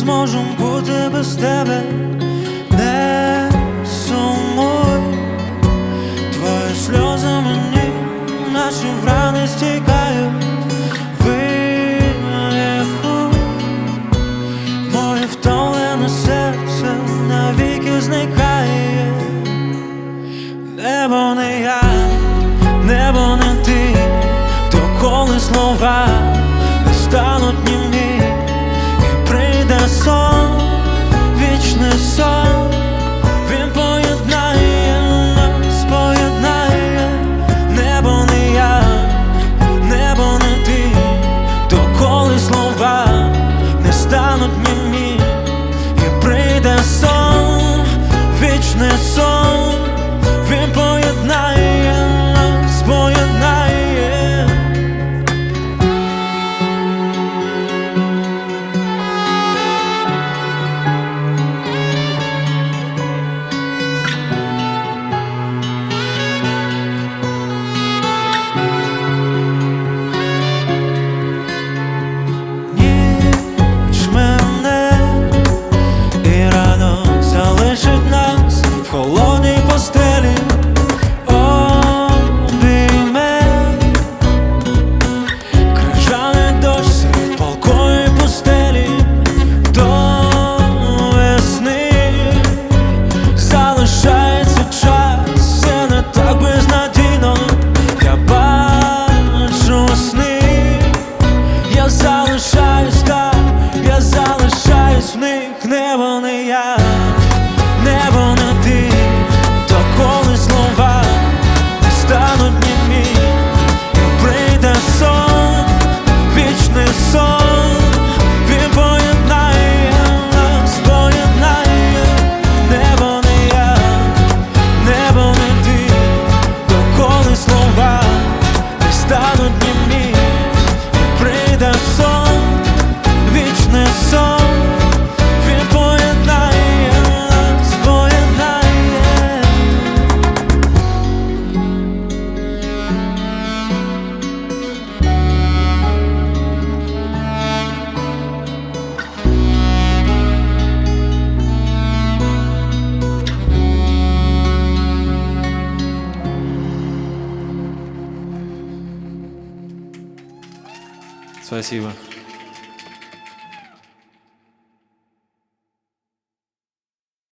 зможу бути без тебе, не сумуй, твої сльози мені, наші врани стікають, вилиху, моє втомлене серце навіки зникає, небо не я, небо не ти, то коли слова не стануть німи сон, вічний сон. як не вони я. Спасибо.